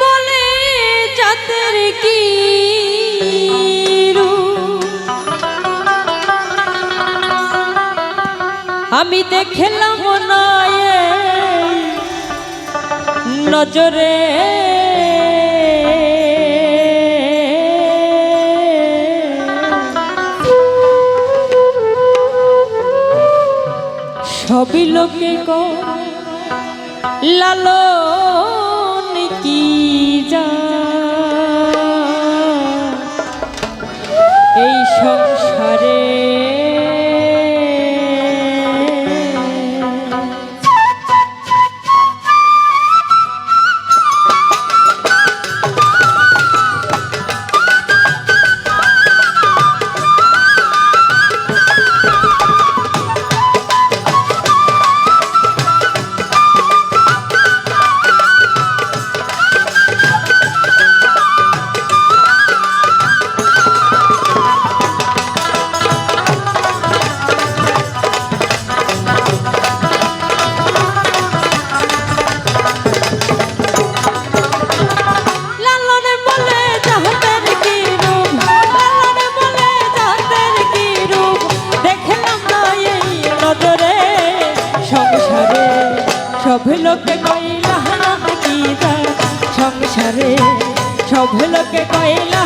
বলে জাতের কি। আমি দেখলাম না এই নজরে সবই লোকে কয় লোকে কইলা নাকি সংসারে সব লোকে কইলা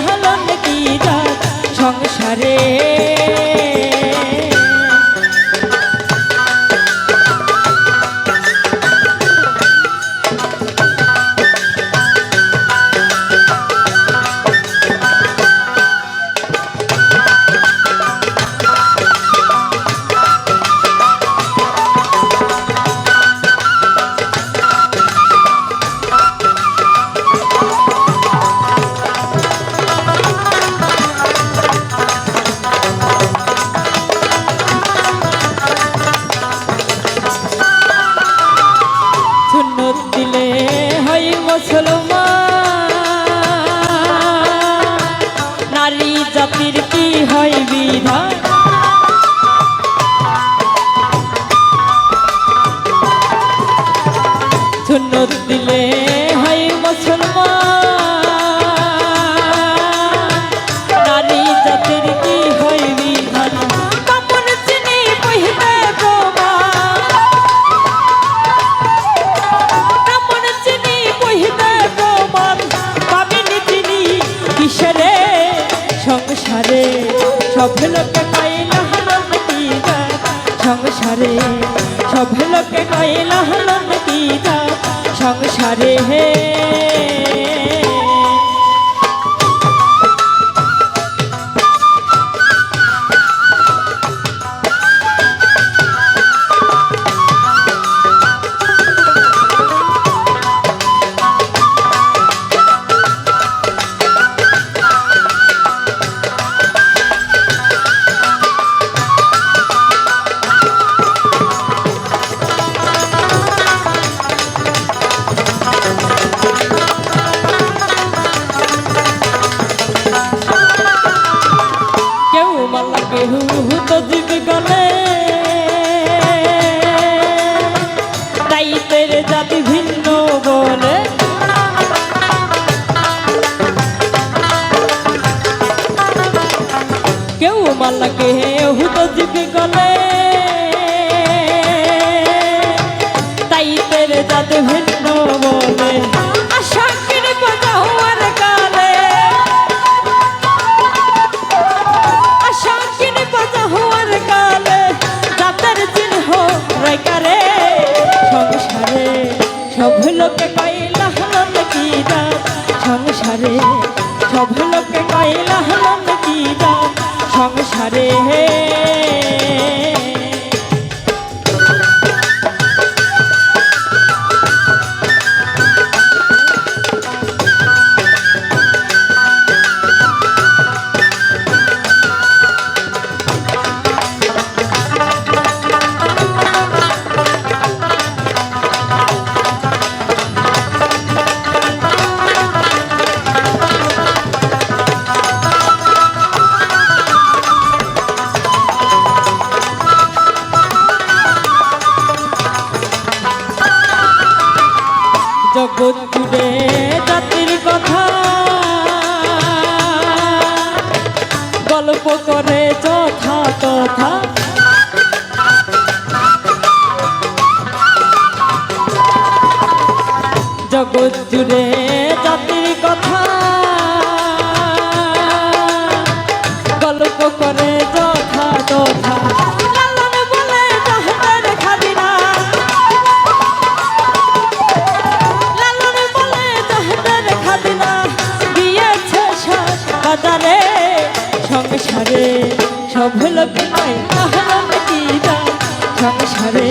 নাকি সংসারে দিলে হয় মুসলমান। নারী জাতির কি হয় বিধান? সুন্নত সব লোকে কইলা হলন কি যা সংসারে সব লোকে কইলা হলন কি যা সংসারে হে সব লোকে কি যা সংসারে সব লোকে কি যা সংসারে হে জগৎ জুড়ে জাতির কথা। গল্প করে যথা তথা। জগৎ জুড়ে জাতির কথা। গল্প করে যথা তথা। সংসারে সব লোকে কয় লালন কি দাম সংসারে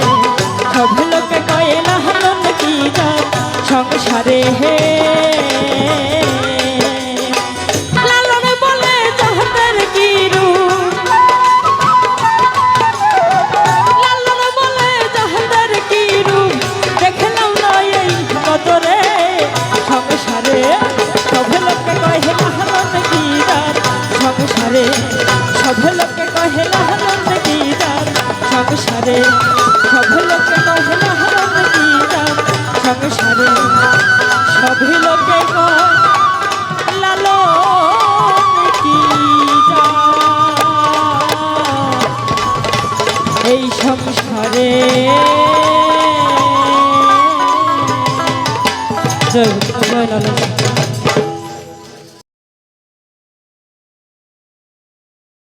সব লোকে কয় লালন কি দাম সংসারে হে সংসারে। জয়